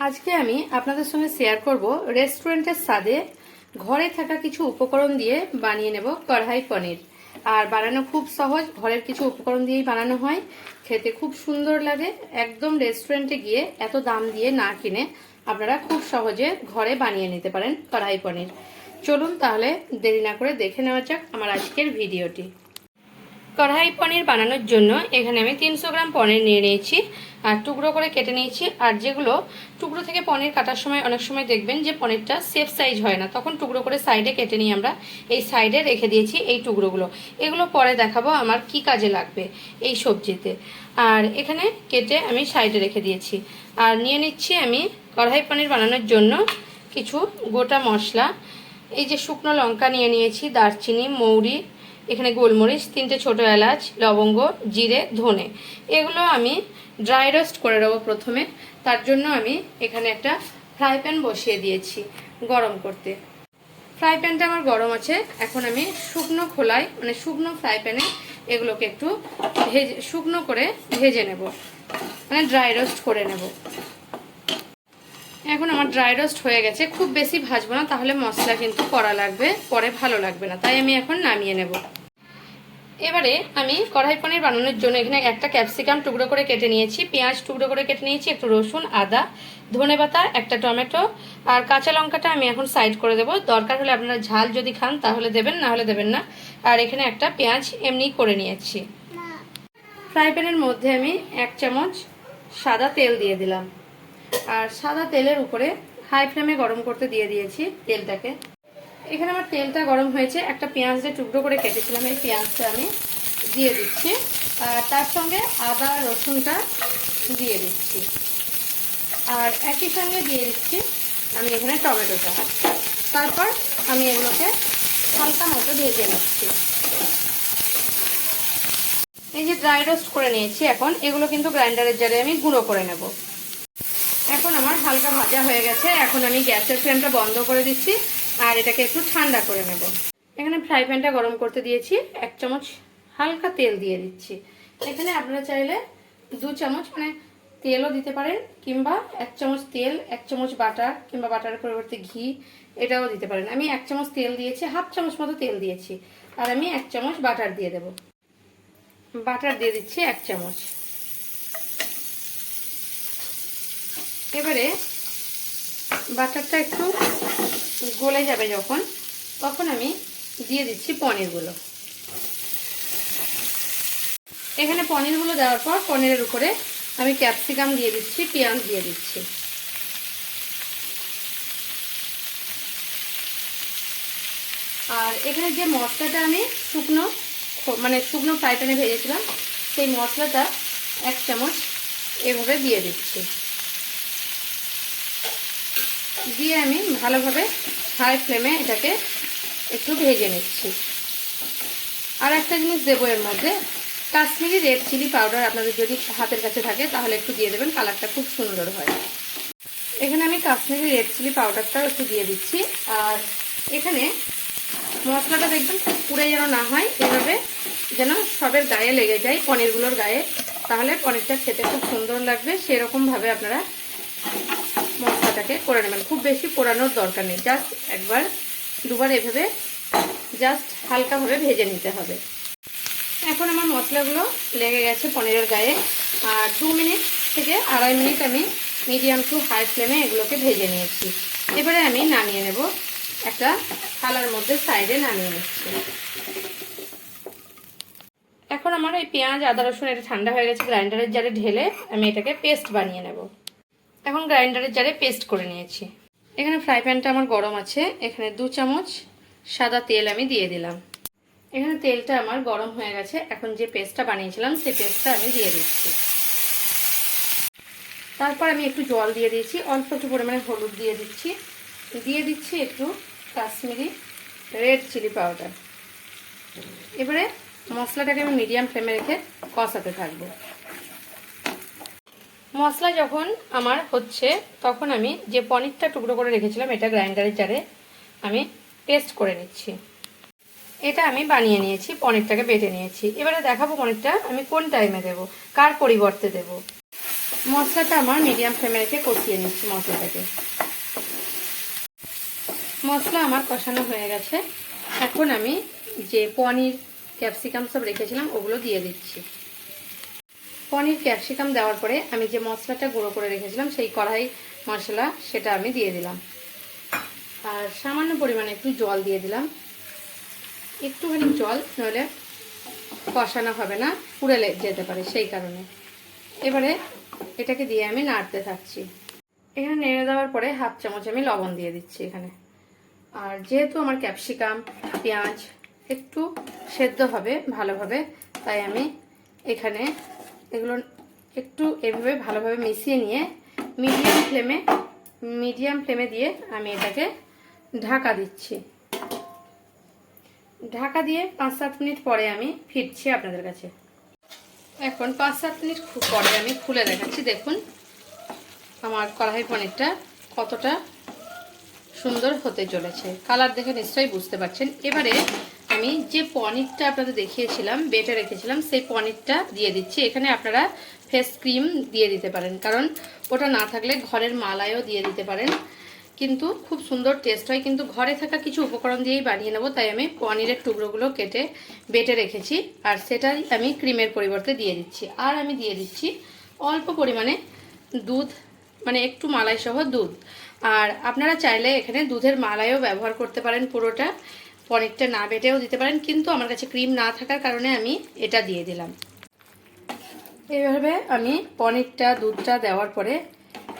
আজকে আমি আপনাদের সঙ্গে শেয়ার করব রেস্টুরেন্টের স্বাদে ঘরে থাকা কিছু উপকরণ দিয়ে বানিয়ে নেব কড়াই পনির। আর বানানো খুব সহজ, ঘরের কিছু উপকরণ দিয়েই বানানো হয়। খেতে খুব সুন্দর লাগে। একদম রেস্টুরেন্টে গিয়ে এত দাম দিয়ে না কিনে আপনারা খুব সহজে ঘরে বানিয়ে নিতে পারেন কড়াই পনির। চলুন তাহলে দেরি না করে দেখে নেওয়া যাক আমার আজকের ভিডিওটি। কড়াই পনির বানানোর জন্য এখানে আমি তিনশো গ্রাম পনির নিয়ে নিয়েছি। টুকরো করে কেটে নিয়েছি। আর যেগুলো টুকরো থেকে পনির কাটার সময় অনেক সময় দেখবেন যে পনিরটা সেফ সাইজ হয় না। তখন টুকরো করে সাইডে কেটে নিই আমরা এই সাইডে রেখে দিয়েছি এই টুকরোগুলো। এগুলো পরে দেখাবো আমার কি কাজে লাগবে এই সবজিতে। আর এখানে কেটে আমি সাইডে রেখে দিয়েছি। আর নিয়ে নিচ্ছি আমি কড়াই পনির বানানোর জন্য কিছু গোটা মশলা। এই যে শুকনো লঙ্কা নিয়ে নিয়েছি, দারচিনি, মৌরি এখানে গোলমরিচ, তিনটে ছোট এলাচ, লবঙ্গ, জিরে, ধনে। এগুলো আমি ড্রাই রোস্ট করে নেব প্রথমে। তার জন্য আমি এখানে একটা ফ্রাই প্যান বসিয়ে দিয়েছি গরম করতে। ফ্রাই প্যানটা আমার গরম আছে। এখন আমি শুকনো খোলায় মানে শুকনো ফ্রাই প্যানে এগুলোকে একটু ভেজে, শুকনো করে ভেজে নেব। মানে ড্রাই রোস্ট করে নেব। এখন আমার ড্রাই রোস্ট হয়ে গেছে। খুব বেশি ভাজবো না, তাহলে মশলা কিন্তু কড়া লাগবে, পরে ভালো লাগবে না। তাই আমি এখন নামিয়ে নেব। এবারে আমি কড়াই পনির বানানোর জন্য এখানে একটা ক্যাপসিকাম টুকরো করে কেটে নিয়েছি, পেঁয়াজ টুকরো করে কেটে নিয়েছি, একটু রসুন, আদা, ধনে পাতা, একটা টমেটো আর কাঁচা লঙ্কাটা আমি এখন সাইড করে দেবো। দরকার হলে আপনারা ঝাল যদি খান তাহলে দেবেন, না হলে দেবেন না। আর এখানে একটা পেঁয়াজ এমনি করে নিয়েছি। ফ্রাই প্যানের মধ্যে আমি এক চামচ সাদা তেল দিয়ে দিলাম। আর সাদা তেলের উপরে হাই ফ্লেমে গরম করতে দিয়ে দিয়েছি তেলটাকে। এখানে আমার তেলটা গরম হয়েছে। একটা পেঁয়াজ দিয়ে টুকরো করে কেটেছিলাম। এই পেঁয়াজটা আমি দিয়ে দিচ্ছি। আর তার সঙ্গে আদা, রসুনটা দিয়ে দিচ্ছি। আর একই সঙ্গে দিয়ে দিচ্ছি আমি এখানে টমেটোটা। তারপর আমি এগুলোকে হালকা মতো ভেজে নিচ্ছি। এই যে ড্রাই রোস্ট করে নিয়েছি এখন, এগুলো কিন্তু গ্রাইন্ডারের জারে আমি গুঁড়ো করে নেব। এখন আমার হালকা ভাজা হয়ে গেছে। এখন আমি গ্যাসের ফ্লেমটা বন্ধ করে দিচ্ছি। আর এটাকে একটু ঠান্ডা করে নেব। এখানে ফ্রাই প্যানটা গরম করতে দিয়েছি, এক চামচ হালকা তেল দিয়ে দিচ্ছি। এখানে আপনারা চাইলে দু চামচ মানে তেলও দিতে পারেন, কিংবা এক চামচ তেল, এক চামচ বাটার, কিংবা বাটারের পরিবর্তে ঘি, এটাও দিতে পারেন। আমি এক চামচ তেল দিয়েছি, হাফ চামচ মতো তেল দিয়েছি, আর আমি এক চামচ বাটার দিয়ে দেব। বাটার দিয়ে দিচ্ছি এক চামচ। এবারে বাটারটা একটু গলে যাবে যখন, তখন আমি দিয়ে দিচ্ছি পনিরগুলো। এখানে পনিরগুলো দেওয়ার পর পনিরের উপরে আমি ক্যাপসিকাম দিয়ে দিচ্ছি, পেঁয়াজ দিয়ে দিচ্ছি। আর এখানে যে মশলাটা আমি শুকনো মানে শুকনো ফ্রাই প্যানে ভেজেছিলাম, সেই মশলাটা এক চামচ এভাবে দিয়ে দিচ্ছি। দিয়ে আমি ভালোভাবে হাই ফ্লেমে এটাকে একটু ভেজে নিচ্ছি। আর একটা জিনিস দেবো এর মধ্যে, কাশ্মীরি রেড চিলি পাউডার আপনাদের যদি হাতের কাছে থাকে, তাহলে একটু দিয়ে দেবেন, কালারটা খুব সুন্দর হয়। এখানে আমি কাশ্মীরি রেড চিলি পাউডারটাও একটু দিয়ে দিচ্ছি। আর এখানে মশলাটা দেখবেন খুব পুড়ে যেন না হয়, এভাবে যেন সবের গায়ে লেগে যায়, পনিরগুলোর গায়ে। তাহলে পনিরটা খেতে খুব সুন্দর লাগবে, সেরকমভাবে আপনারা মশলাটাকে করে নেবেন। খুব বেশি পোড়ানোর দরকার নেই। জাস্ট একবার, দুবার এভাবে জাস্ট হালকাভাবে ভেজে নিতে হবে। এখন আমার মশলাগুলো লেগে গেছে পনিরের গায়ে। আর দু মিনিট থেকে আড়াই মিনিট আমি মিডিয়াম টু হাই ফ্লেমে এগুলোকে ভেজে নিয়েছি। এবারে আমি নামিয়ে নেব। একটা থালার মধ্যে সাইডে নামিয়ে নিচ্ছি। এখন আমার এই পেঁয়াজ, আদা রসুন, এটা ঠান্ডা হয়ে গেছে, গ্রাইন্ডারের জারে ঢেলে আমি এটাকে পেস্ট বানিয়ে নেব। এখন গ্রাইন্ডারের জারে পেস্ট করে নিয়েছি। এখানে ফ্রাই প্যানটা আমার গরম আছে। এখানে দু চামচ সাদা তেল আমি দিয়ে দিলাম। এখানে তেলটা আমার গরম হয়ে গেছে। এখন যে পেস্টটা বানিয়েছিলাম, সেই পেস্টটা আমি দিয়ে দিচ্ছি। তারপর আমি একটু জল দিয়ে দিয়েছি। অল্প একটু পরিমাণে হলুদ দিয়ে দিচ্ছি। দিয়ে দিচ্ছি একটু কাশ্মীরি রেড চিলি পাউডার। এবারে মশলাটাকে আমি মিডিয়াম ফ্লেমে রেখে কষাতে থাকব। মশলা যখন আমার হচ্ছে, তখন আমি যে পনিরটা টুকরো করে রেখেছিলাম, এটা গ্রাইন্ডারের জারে আমি পেস্ট করে নিচ্ছি। এটা আমি বানিয়ে নিয়েছি, পনিরটাকে বেটে নিয়েছি। এবারে দেখাবো পনিরটা আমি কোন টাইমে দেব, কার পরিবর্তে দেব। মশলাটা আমার মিডিয়াম ফ্লেমে রেখে কষিয়ে নিচ্ছি মশলাটাকে। মশলা আমার কষানো হয়ে গেছে। এখন আমি যে পনির, ক্যাপসিকাম সব রেখেছিলাম, ওগুলো দিয়ে দিচ্ছি। পনির ক্যাপসিকাম দেওয়ার পরে আমি যে মশলাটা গুঁড়ো করে রেখেছিলাম, সেই কড়াই মশলা সেটা আমি দিয়ে দিলাম। আর সামান্য পরিমাণে একটু জল দিয়ে দিলাম। একটুখানি জল, নইলে কষানো হবে না পুড়ে যেতে পারে সেই কারণে। এবারে এটাকে দিয়ে আমি নাড়তে থাকছি। এখানে নেড়ে দেওয়ার পরে হাফ চামচ আমি লবণ দিয়ে দিচ্ছি এখানে। আর যেহেতু আমার ক্যাপসিকাম, পেঁয়াজ একটু সেদ্ধ হবে ভালোভাবে, তাই আমি এখানে এগুলো একটু এভাবে ভালোভাবে মিশিয়ে নিয়ে মিডিয়াম ফ্লেমে মিডিয়াম ফ্লেমে দিয়ে আমি এটাকে ঢাকা দিচ্ছি। ঢাকা দিয়ে পাঁচ সাত মিনিট পরে আমি ফিরছি আপনাদের কাছে। এখন পাঁচ সাত মিনিট পরে আমি খুলে দেখাচ্ছি, দেখুন আমার কড়াই পনিরটা কতটা সুন্দর হতে চলেছে। কালার দেখে নিশ্চয়ই বুঝতে পারছেন। এবারে আমি যে পনিরটা আপনাদের দেখিয়েছিলাম, বেটে রেখেছিলাম, সেই পনিরটা দিয়ে দিচ্ছি। এখানে আপনারা ফেস ক্রিম দিয়ে দিতে পারেন, কারণ ওটা না থাকলে ঘরের মালায়ও দিয়ে দিতে পারেন। কিন্তু খুব সুন্দর টেস্ট হয়, কিন্তু ঘরে থাকা কিছু উপকরণ দিয়েই বানিয়ে নেব, তাই আমি পনিরের টুকরোগুলো কেটে বেটে রেখেছি, আর সেটাই আমি ক্রিমের পরিবর্তে দিয়ে দিচ্ছি। আর আমি দিয়ে দিচ্ছি অল্প পরিমাণে দুধ মানে একটু মালাই সহ দুধ। আর আপনারা চাইলে এখানে দুধের মালাইও ব্যবহার করতে পারেন পুরোটা। পনিরটা না বেটেও দিতে পারেন, কিন্তু আমার কাছে ক্রিম না থাকার কারণে আমি এটা দিয়ে দিলাম। এইভাবে আমি পনিরটা, দুধটা দেওয়ার পরে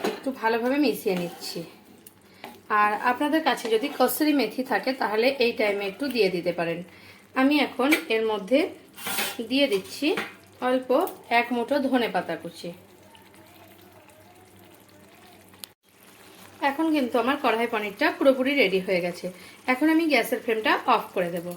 একটু ভালোভাবে মিশিয়ে নিচ্ছি। আর আপনাদের কাছে যদি কসুরি মেথি থাকে, তাহলে এই টাইমে একটু দিয়ে দিতে পারেন। আমি এখন এর মধ্যে দিয়ে দিচ্ছি অল্প এক মুঠো ধনে পাতা কুচি। এখন কিন্তু আমার কড়াই পনিরটা পুরোপুরি রেডি হয়ে গেছে। এখন আমি গ্যাসের ফ্লেমটা অফ করে দেবো।